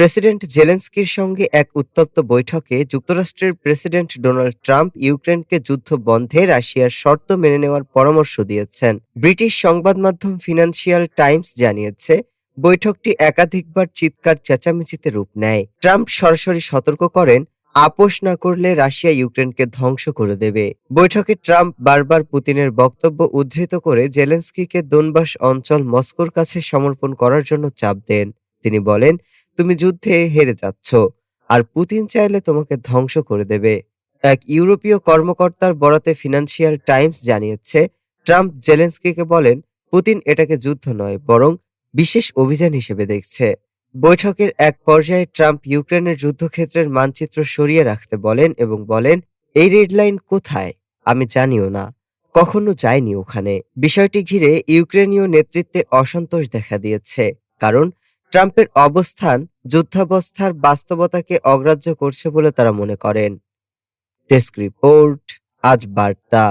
President জেলেন্সকির সঙ্গে এক উত্তপ্ত বৈঠকে যুক্তরাষ্ট্রের প্রেসিডেন্ট ডোনাল্ড ট্রাম্প ইউক্রেনকে যুদ্ধ বন্ধে রাশিয়ার শর্ত মেনে নেওয়ার পরামর্শ দিয়েছেন। ব্রিটিশ সংবাদ মাধ্যম ফিনান্সিয়াল টাইমস জানিয়েছে, বৈঠকটি একাধিকবার চিৎকার চেঁচামেচিতে রূপ নেয়। ট্রাম্প সরাসরি সতর্ক করেন, আপোষ না করলে রাশিয়া ইউক্রেনকে ধ্বংস করে দেবে। বৈঠকে ট্রাম্প বারবার পুতিনের বক্তব্য উদ্ধৃত করে জেলেন্সকিকে দোনবাস অঞ্চল মস্কোর কাছে সমর্পণ করার জন্য চাপ দেন। তিনি বলেন তুমি যুদ্ধে হেরে যাচ্ছ, আর পুতিন চাইলে তোমাকে ধ্বংস করে দেবে। এক ইউরোপীয় কর্মকর্তার বরাতে ফিনান্সিয়াল টাইমস জানিয়েছে, ট্রাম্প জেলেন্সকিকে বলেন, পুতিন এটাকে যুদ্ধ নয়, বরং বিশেষ অভিযান হিসেবে দেখছে। বৈঠকের এক পর্যায়ে ট্রাম্প ইউক্রেনের যুদ্ধক্ষেত্রের মানচিত্র সরিয়ে রাখতে বলেন এবং বলেন, এই রেড লাইন কোথায়? আমি জানিও না। কখনো যাইনি ওখানে। বিষয়টি ঘিরে ইউক্রেনীয় নেতৃত্বে অসন্তোষ দেখা দিয়েছে, কারণ ট্রাম্পের অবস্থান যুদ্ধাবস্থার বাস্তবতাকে অগ্রাহ্য করছে বলে তারা মনে করেন। ডেস্ক রিপোর্ট আজ বার্তা।